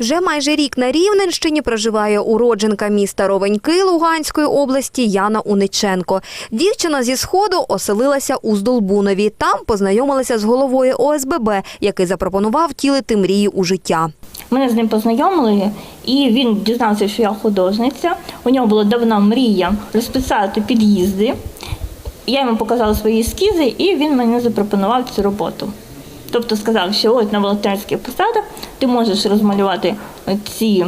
Вже майже рік на Рівненщині проживає уродженка міста Ровеньки Луганської області Яна Униченко. Дівчина зі сходу оселилася у Здолбунові. Там познайомилася з головою ОСББ, який запропонував втілити мрії у життя. Мене з ним познайомили, і він дізнався, що я художниця. У нього була давна мрія розписати під'їзди. Я йому показала свої ескізи, і він мені запропонував цю роботу. Тобто сказав, що ось на волонтерських посадах ти можеш розмалювати ці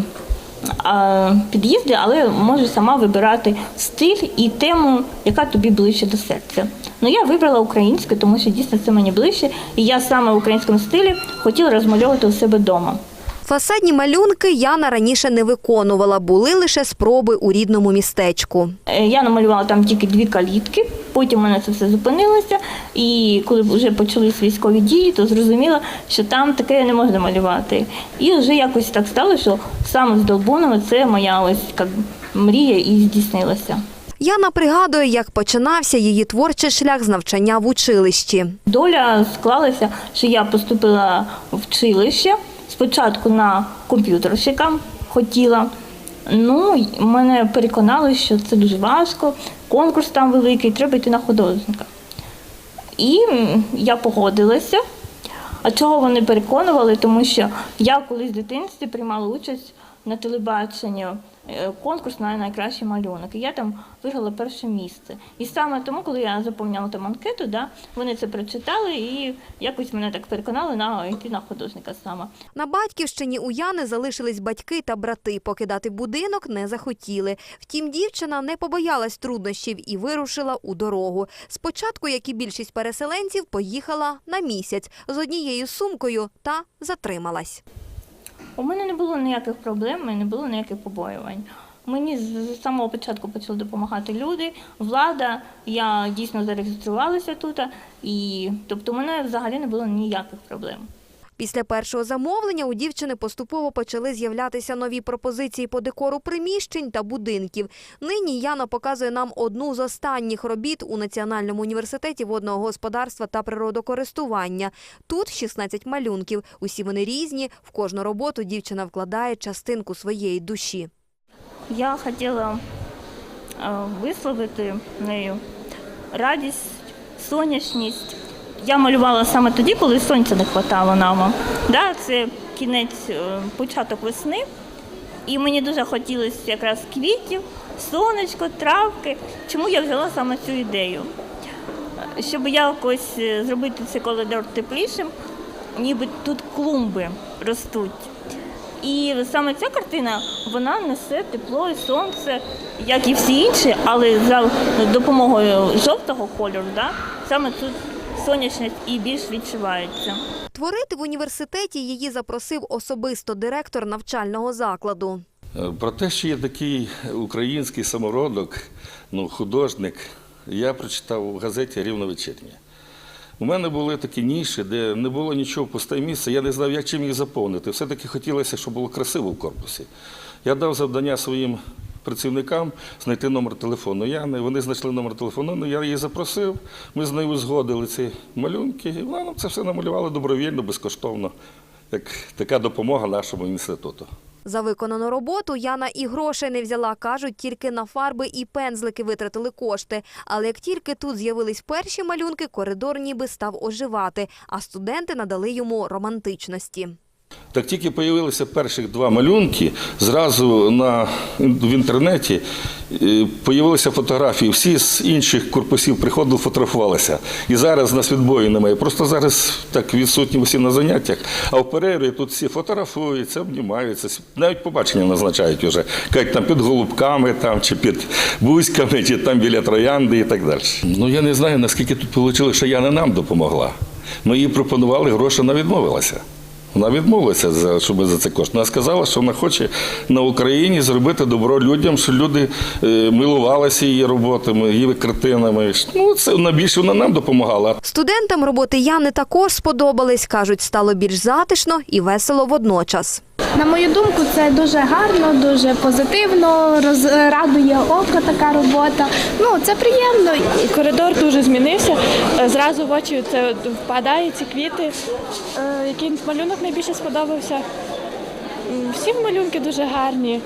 а, під'їзди, але можеш сама вибирати стиль і тему, яка тобі ближче до серця. Ну я вибрала українську, тому що дійсно це мені ближче, і я саме в українському стилі хотіла розмальовувати у себе вдома. Фасадні малюнки Яна раніше не виконувала, були лише спроби у рідному містечку. Е, Я намалювала там тільки дві калітки, потім у мене це все зупинилося. І коли вже почались військові дії, то зрозуміла, що там таке не можна малювати. І вже якось так стало, що саме з Долбунами це моя ось як мрія і здійснилася. Яна пригадує, як починався її творчий шлях з навчання в училищі. Доля склалася, що я поступила в училище спочатку на комп'ютерщика хотіла. Ну, мене переконали, що це дуже важко, конкурс там великий, треба йти на художника. І я погодилася. А чого вони переконували? Тому що я колись в дитинстві приймала участь на телебаченні, конкурс на найкращий малюнок. І я там виграла перше місце. І саме тому, коли я заповняла там анкету, да, вони це прочитали і якось мене так переконали на йти на художника саме. На батьківщині у Яни залишились батьки та брати. Покидати будинок не захотіли. Втім, дівчина не побоялась труднощів і вирушила у дорогу. Спочатку, як і більшість переселенців, поїхала на місяць з однією сумкою та затрималась. У мене не було ніяких проблем, не було ніяких побоювань. Мені з самого початку почали допомагати люди, влада. Я дійсно зареєструвалася тут, і тобто у мене взагалі не було ніяких проблем. Після першого замовлення у дівчини поступово почали з'являтися нові пропозиції по декору приміщень та будинків. Нині Яна показує нам одну з останніх робіт у Національному університеті водного господарства та природокористування. Тут 16 малюнків. Усі вони різні. В кожну роботу дівчина вкладає частинку своєї душі. Я хотіла е, висловити нею радість, сонячність. Я малювала саме тоді, коли сонця не вистачало нам. Да, це кінець, е, початок весни. І мені дуже хотілося якраз квітів, сонечко, травки. Чому я взяла саме цю ідею? Щоб якось е, зробити цей коридор теплішим, ніби тут клумби ростуть. І саме ця картина вона несе тепло і сонце, як і всі інші, але за допомогою жовтого кольору, да, саме тут сонячність і більш відчувається. Творити в університеті її запросив особисто директор навчального закладу. Е, Про те, що є такий український самородок, ну, художник, я прочитав у газеті Рівно вечірнє. У мене були такі ніші, де не було нічого пусте місце, я не знав, як чим їх заповнити. Все-таки хотілося, щоб було красиво в корпусі. Я дав завдання своїм працівникам знайти номер телефону Яни. Вони знайшли номер телефону, ну, я її запросив, ми з нею узгодили ці малюнки, і вона нам це все намалювала добровільно, безкоштовно, як така допомога нашому інституту. За виконану роботу Яна і грошей не взяла, кажуть, тільки на фарби і пензлики витратили кошти. Але як тільки тут з'явились перші малюнки, коридор ніби став оживати, а студенти надали йому романтичності. Так тільки з'явилися перших два малюнки, зразу на, в інтернеті з'явилися фотографії. Всі з інших корпусів приходили, фотографувалися. І зараз нас відбою немає. Просто зараз так відсутні всі на заняттях. А в перерві тут всі фотографуються, обнімаються, навіть побачення назначають вже. Кажуть, там під голубками, там, чи під бузьками, чи там біля троянди і так далі. Ну я не знаю, наскільки тут вийшло, що Яна нам допомогла. Ми їй пропонували гроші, вона відмовилася. Вона відмовилася, щоб за це кошти. Вона сказала, що вона хоче на Україні зробити добро людям, що люди е, милувалися її роботами, її картинами. Ну, це найбільше вона нам допомагала. Студентам роботи Яни також сподобались. кажуть, стало більш затишно і весело водночас. На мою думку, це дуже гарно, дуже позитивно, роз, радує око така робота. Ну, це приємно. Коридор дуже змінився. Е, Зразу в очі це впадає ці квіти. Е, Який малюнок найбільше сподобався? Всі малюнки дуже гарні,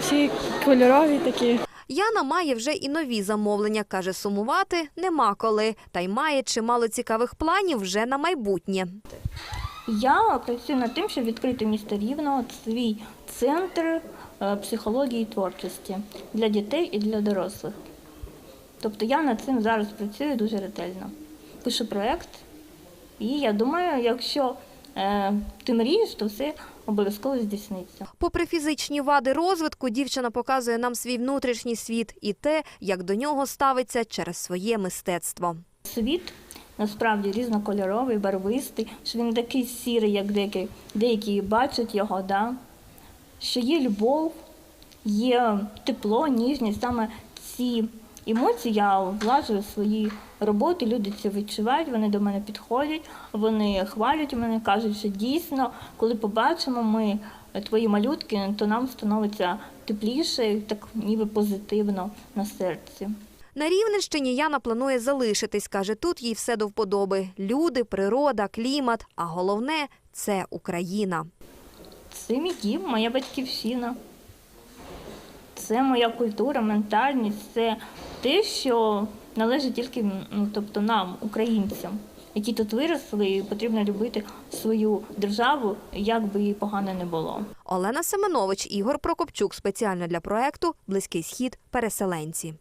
всі кольорові такі. Яна має вже і нові замовлення. Каже, сумувати нема коли. Та й має чимало цікавих планів вже на майбутнє. Я працюю над тим, щоб відкрити місто Рівно свій центр е, психології і творчості для дітей і для дорослих. Тобто я над цим зараз працюю дуже ретельно. Пишу проєкт, і я думаю, якщо е, ти мрієш, то все обов'язково здійсниться. Попри фізичні вади розвитку, дівчина показує нам свій внутрішній світ і те, як до нього ставиться через своє мистецтво. Світ насправді різнокольоровий, барвистий, що він такий сірий, як деякі, деякі бачать його, да? що є любов, є тепло, ніжність. Саме ці емоції я влажую в свої роботи, люди це відчувають, вони до мене підходять, вони хвалять мене, кажуть, що дійсно, коли побачимо ми твої малютки, то нам становиться тепліше, так ніби позитивно на серці. На Рівненщині Яна планує залишитись. Каже, тут їй все до вподоби. Люди, природа, клімат, а головне це Україна. Це мій дім, моя батьківщина. Це моя культура, ментальність, це те, що належить тільки ну, тобто нам, українцям, які тут виросли, і потрібно любити свою державу, як би їй погано не було. Олена Семенович, Ігор Прокопчук спеціально для проекту Близький схід. Переселенці.